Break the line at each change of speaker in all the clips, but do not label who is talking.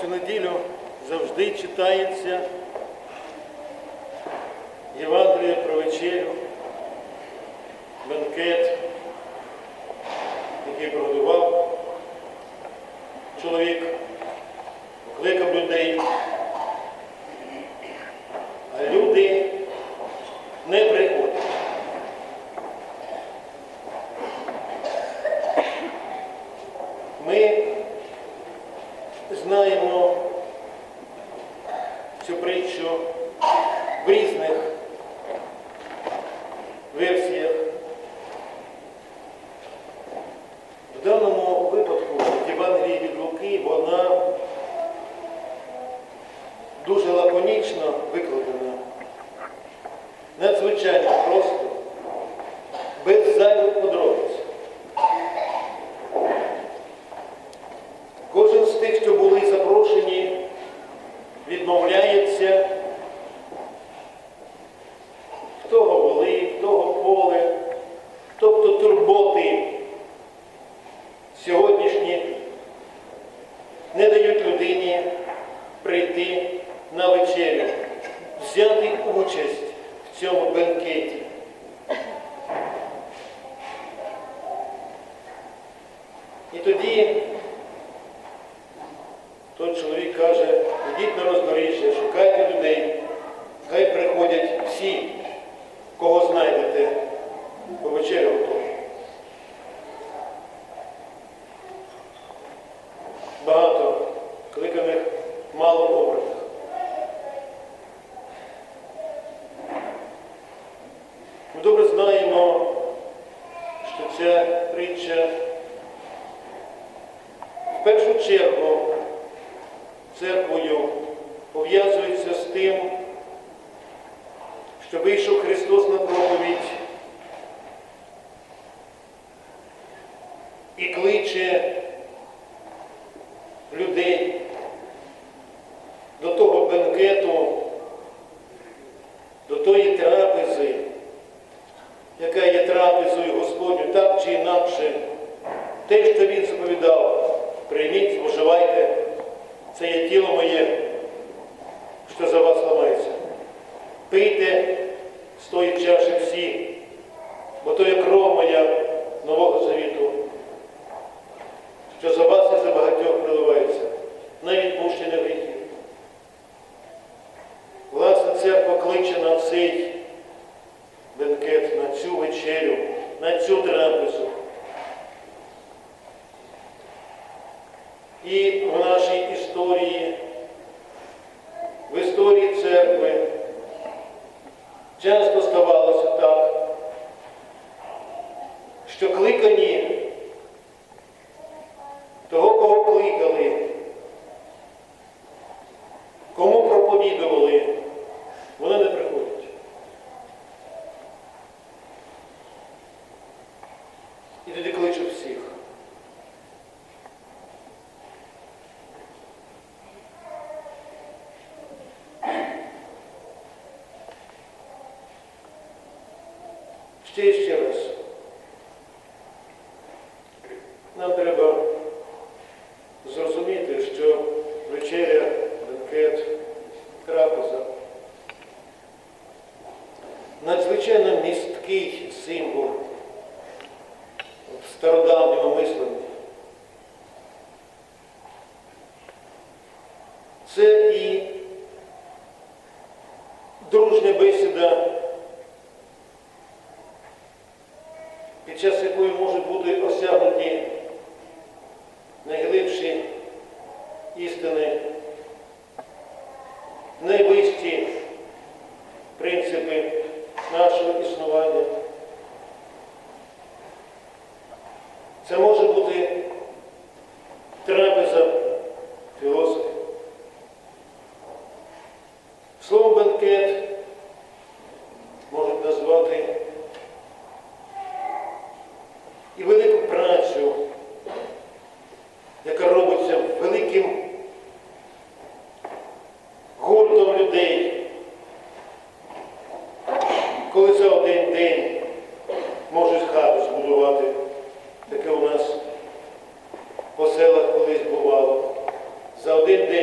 цю неділю завжди читається Євангеліє про вечерю, бенкет, який прогодував чоловік, покликав людей. А люди не при... лаконічно викладено. притча. В першу чергу церквою пов'язується з тим, що вийшов Христос на проповідь і кличе just ще ще раз. Нам треба зрозуміти, що вечеря, бенкет, трапеза надзвичайно місткий символ в стародавньому мисленні.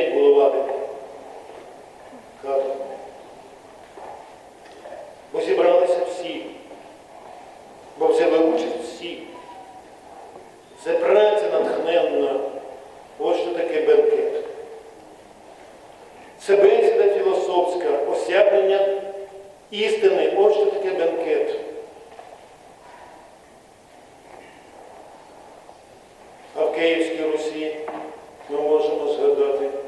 день голова каже, бо зібралися всі, бо взяли участь всі. Це праця натхненна, ось що таке бенкет. Це бесіда філософська, осягнення істини, ось що таке бенкет. А в Київській Русі ми можемо згадати.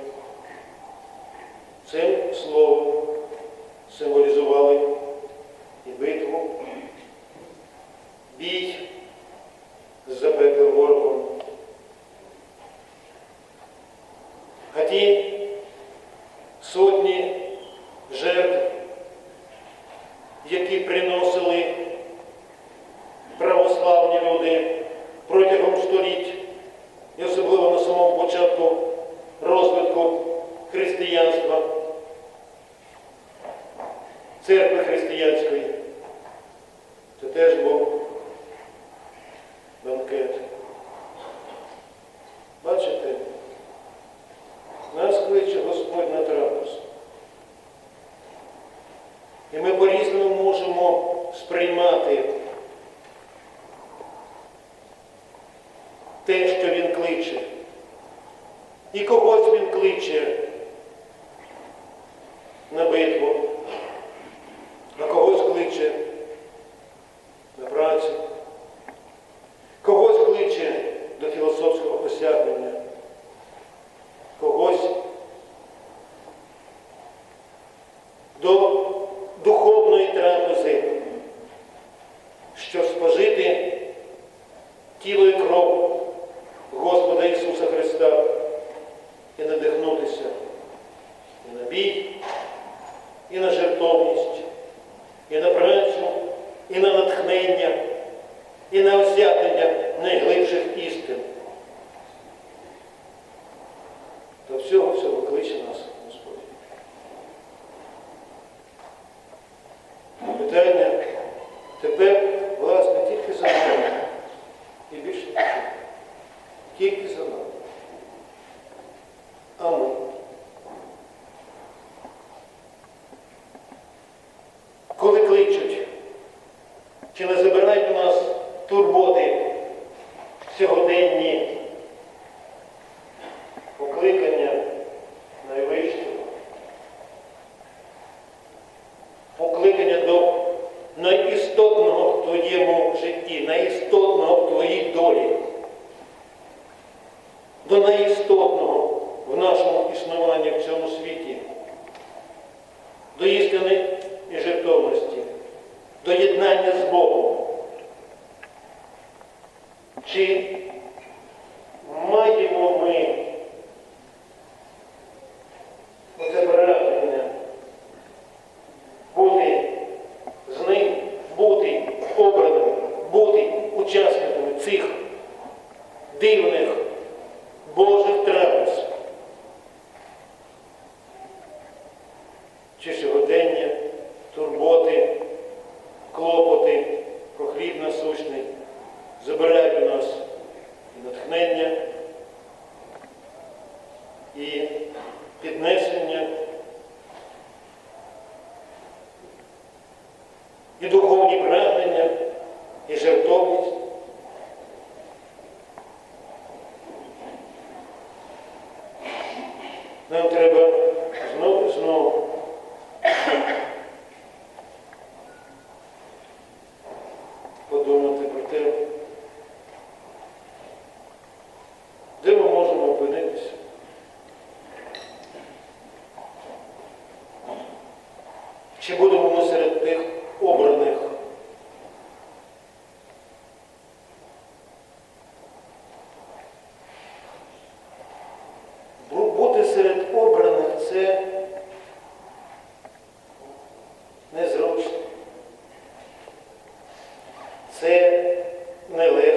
сотні на битву. питання тепер, власне, тільки за мене І більше нічого. Тільки за нами. А. Коли кличуть, чи не забирають у нас турботи сьогоденні, покликання? Lisboa. Чи будемо ми серед тих обраних? Бути серед обраних це незручно. Це нелегко.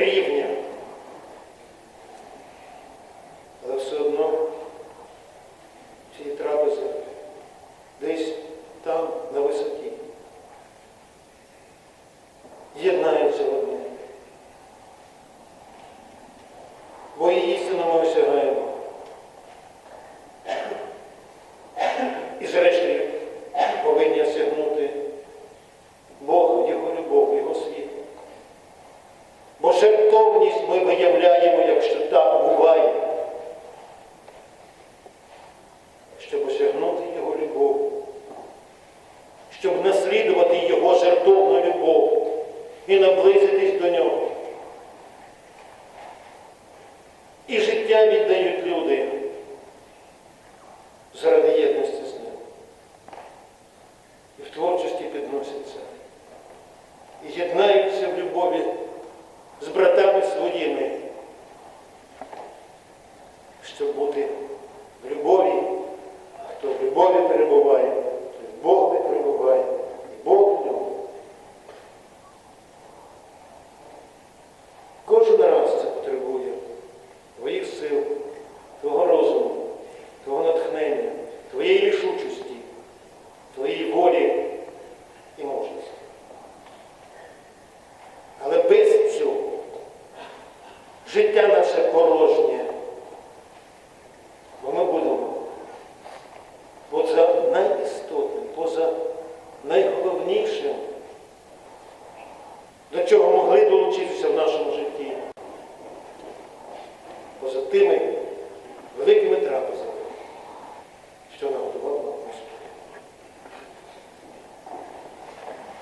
рівня. І життя віддають люди